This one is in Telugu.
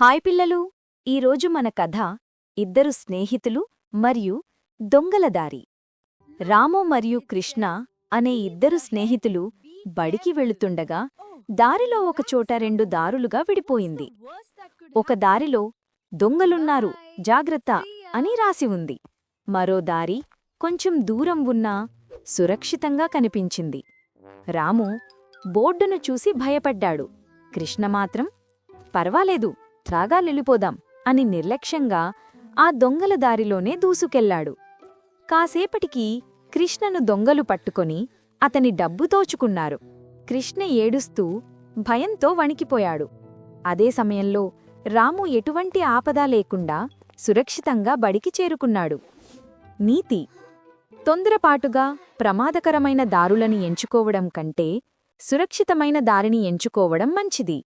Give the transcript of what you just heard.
హాయ్ పిల్లలు! ఈరోజు మన కథ ఇద్దరు స్నేహితులు మరియు దొంగల దారి. రాము మరియు కృష్ణ అనే ఇద్దరు స్నేహితులు బడికి వెళుతుండగా దారిలో ఒకచోట రెండు దారులుగా విడిపోయింది. ఒక దారిలో దొంగలున్నారు జాగ్రత్త అని రాసి ఉంది. మరో దారి కొంచెం దూరం ఉన్నా సురక్షితంగా కనిపించింది. రాము బోర్డును చూసి భయపడ్డాడు. కృష్ణ మాత్రం పర్వాలేదు త్రాగా వెళ్ళిపోదాం అని నిర్లక్ష్యంగా ఆ దొంగల దారిలోనే దూసుకెళ్ళాడు కాసేపటికి కృష్ణను దొంగలు పట్టుకొని అతని డబ్బు దోచుకున్నారు. కృష్ణ ఏడుస్తూ భయంతో వణికిపోయాడు. అదే సమయంలో రాము ఎటువంటి ఆపద లేకుండా సురక్షితంగా బడికి చేరుకున్నాడు. నీతి. తొందరపాటుగా ప్రమాదకరమైన దారులను ఎంచుకోవడం కంటే సురక్షితమైన దారిని ఎంచుకోవడం మంచిది.